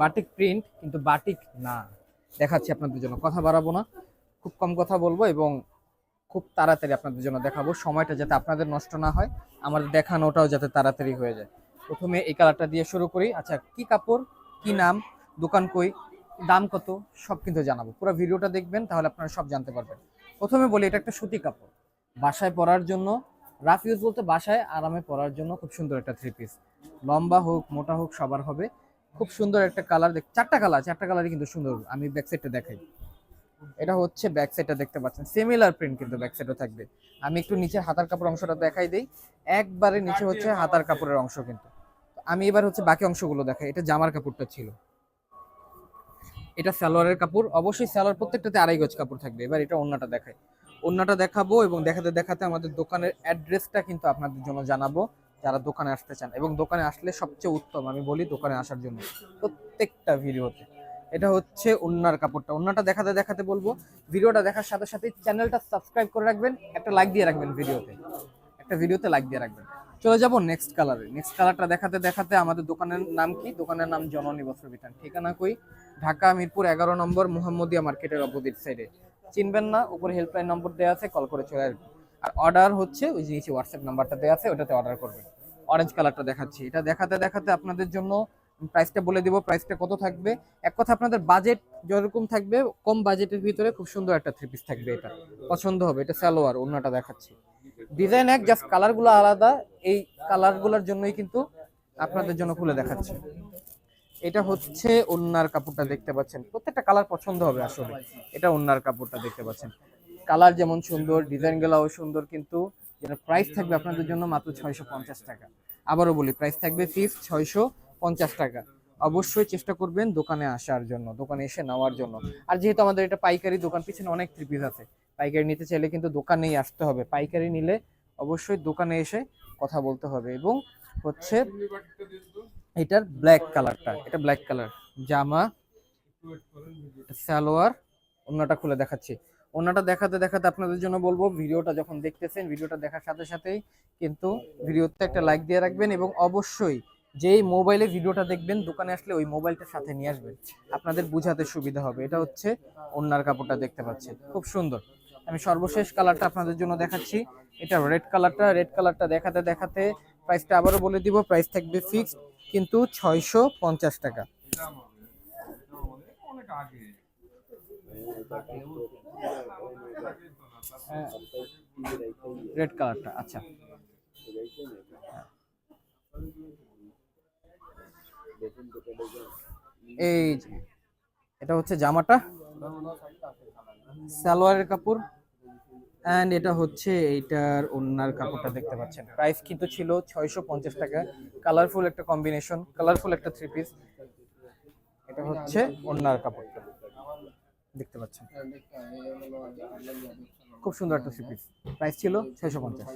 Batik print কিন্তু batik না। দেখাচ্ছি আপনাদের জন্য। কথা বাড়াবো না। খুব কম কথা বলব এবং খুব তাড়াতাড়ি আপনাদের জন্য দেখাবো। সময়টা যাতে আপনাদের নষ্ট না হয়, আমাদের দেখানোটাও যাতে তাড়াতাড়ি হয়ে যায়। প্রথমে এই কালারটা দিয়ে শুরু করি। আচ্ছা কি কাপড়, কি নাম, দোকান কই, দাম কত, সব কিন্তু জানাব। পুরো ভিডিওটা দেখবেন, তাহলে আপনারা সব জানতে পারবেন। প্রথমে বলি, এটা একটা সুতি কাপড়। বাসায় পরার জন্য রাফ ইউজ বলতে বাসায় আরামে পরার জন্য খুব সুন্দর একটা থ্রি পিস লম্বা হোক, মোটা হোক, সবার হবে। খুব সুন্দর একটা কালার দেখ চারটা কালার চারটা কালারই কিন্তু সুন্দর আমি ব্যাক সাইডটা দেখাই। এটা হচ্ছে ব্যাক সাইডটা দেখতে পাচ্ছেন সিমিলার প্রিন্ট কিন্তু ব্যাক সাইডও থাকবে। আমি একটু নিচে হাতার কাপড় অংশটা দেখাই দেই একবারে নিচে হচ্ছে হাতার কাপড়ের অংশ কিন্তু। আমি এবার হচ্ছে বাকি অংশগুলো দেখাই এটা জামার কাপড়টা ছিল। এটা সালোয়ারের কাপড় অবশ্যই সালোয়ার প্রত্যেকটাতে আড়াই গজ কাপড় থাকবে এবার এটা অন্যটা দেখাই। অন্যটা দেখাবো এবং দেখাতে দেখাতে আমাদের দোকানের অ্যাড্রেসটা কিন্তু আপনাদের জন্য জানাব। যারা দোকানে আসতে চান এবং দোকানে আসলে সবচেয়ে উত্তম, আমি বলি দোকানে আসার জন্য প্রত্যেকটা ভিডিওতে। এটা হচ্ছে ওন্নার কাপড়টা। ওন্নাটা দেখাতে দেখাতে বলব, ভিডিওটা দেখার সাথে সাথে চ্যানেলটা সাবস্ক্রাইব করে রাখবেন, একটা লাইক দিয়ে রাখবেন ভিডিওতে। একটা ভিডিওতে লাইক দিয়ে রাখবেন। চলে যাব নেক্সট কালারে। নেক্সট কালারটা দেখাতে দেখাতে আমাদের দোকানের নাম কি? দোকানের নাম জননী বস্ত্র বিতান। ঠিকানা কই? ঢাকা মিরপুর এগারো নম্বর মোহাম্মদিয়া মার্কেটের অপোজিট সাইডে। চিনবেন না, উপরে হেল্পলাইন নম্বর দেওয়া আছে, কল করে চলে আসবেন। আর অর্ডার হচ্ছে, ওই যে হোয়াটসঅ্যাপ নাম্বারটা দেওয়া আছে, ওটাতে অর্ডার করবেন। অরেঞ্জ কালারটা দেখাচ্ছি। এটা দেখাতে দেখাতে আপনাদের জন্য প্রাইসটা বলে দিব প্রাইসটা কত থাকবে? এক কথা আপনাদের বাজেট যেরকম থাকবে, কম বাজেটের ভিতরে খুব সুন্দর একটা থ্রি পিস থাকবে এটা। পছন্দ হবে, এটা সালোয়ার অন্যটা দেখাচ্ছি। ডিজাইন এক জাস্ট কালারগুলো আলাদা, এই কালারগুলোর জন্যই কিন্তু আপনাদের জন্য খুলে দেখাচ্ছি। এটা হচ্ছে ওন্নার কাপড়টা দেখতে পাচ্ছেন। প্রত্যেকটা কালার পছন্দ হবে আসলে। এটা ওন্নার কাপড়টা দেখতে পাচ্ছেন। কালার যেমন সুন্দর ডিজাইন গুলাও সুন্দর কিন্তু যেটা প্রাইস থাকবে আপনাদের জন্য মাত্র ছয়শো পঞ্চাশ টাকা। আবারও বলি প্রাইস থাকবে ফিক্স ছয়শো পঞ্চাশ টাকা। অবশ্যই চেষ্টা করবেন দোকানে আসার জন্য, দোকানে এসে নেওয়ার জন্য। আর যেহেতু আমাদের এটা পাইকারি দোকান, পিছনে অনেক ত্রিপিস আছে। পাইকারি নিতে চাইলে কিন্তু দোকানেই আসতে হবে। পাইকারি নিলে অবশ্যই দোকানে এসে কথা বলতে হবে। এবং হচ্ছে এটার ব্ল্যাক কালারটা এটা ব্ল্যাক কালার জামা, সালোয়ার, অন্যটা খুলে দেখাচ্ছি। অন্যটা দেখাতে দেখাতে আপনাদের জন্য বলব, ভিডিওটা যখন দেখতেছেন, ভিডিওটা দেখার সাথে সাথেই কিন্তু ভিডিওতে একটা লাইক দিয়ে রাখবেন এবং অবশ্যই যেই মোবাইলে ভিডিওটা দেখবেন, দোকানে আসলে ওই মোবাইলটা সাথে নিয়ে আসবেন। আপনাদের বুঝাতে সুবিধা হবে। এটা হচ্ছে অন্যার কাপড়টা দেখতে পাচ্ছেন। খুব সুন্দর। আমি সর্বশেষ কালারটা আপনাদের জন্য দেখাচ্ছি। এটা রেড কালারটা রেড কালারটা দেখাতে দেখাতে প্রাইসটা আবারও বলে দিব। প্রাইস থাকবে ফিক্সড কিন্তু ছয়শো পঞ্চাশ টাকা। রেড কালারটা আচ্ছা। এই এটা হচ্ছে জামাটা। সালোয়ারের কাপড়। অ্যান্ড এটা হচ্ছে এইটার ওন্নার কাপড়টা দেখতে পাচ্ছেন। প্রাইস কিন্তু ছিল ছয়শো পঞ্চাশ টাকা। কালারফুল একটা কম্বিনেশন কালারফুল একটা থ্রি পিস এটা হচ্ছে ওন্নার কাপড়টা দেখতে পাচ্ছেন। খুব সুন্দর একটা থ্রি পিস প্রাইস ছিল ছয়শো পঞ্চাশ।